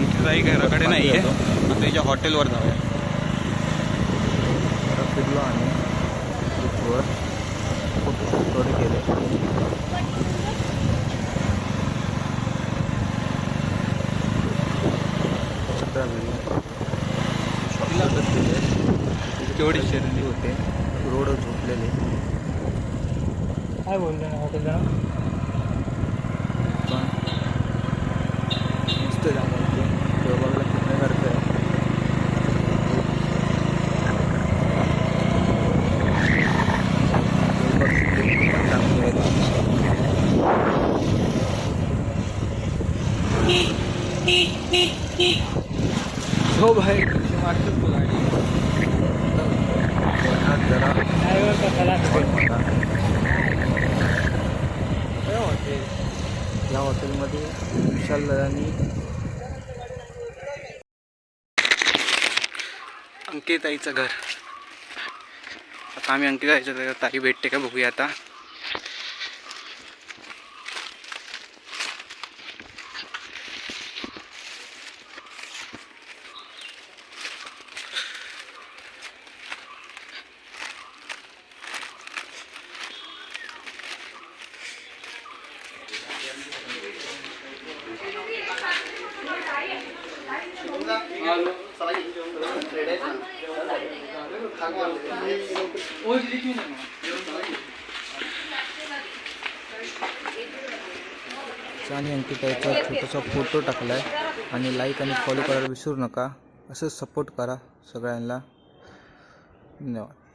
अंकिताई घराकडे नाही आहे आता तिच्या हॉटेलवर जाऊया. जरा फिरलो आणि फोटोशूट थोडे केले. सतरा गेले केवढी शेर गर्दी होते. रोड झोपलेले. काय बोलले ना हॉटेलला? हो भाई. मारतोच तू गाडी जरा ड्रायव्हर कसाला या हॉटेलमध्ये विशाल दादांनी अंकिताईचं घर. आता आम्ही अंकिताईच्या घरात ताई भेटते का बघूया आता. आणि अंकिताचा छोटासा फोटो टाकला आहे आणि लाईक आणि फॉलो करायला विसरू नका. असंच सपोर्ट करा सगळ्यांना. धन्यवाद.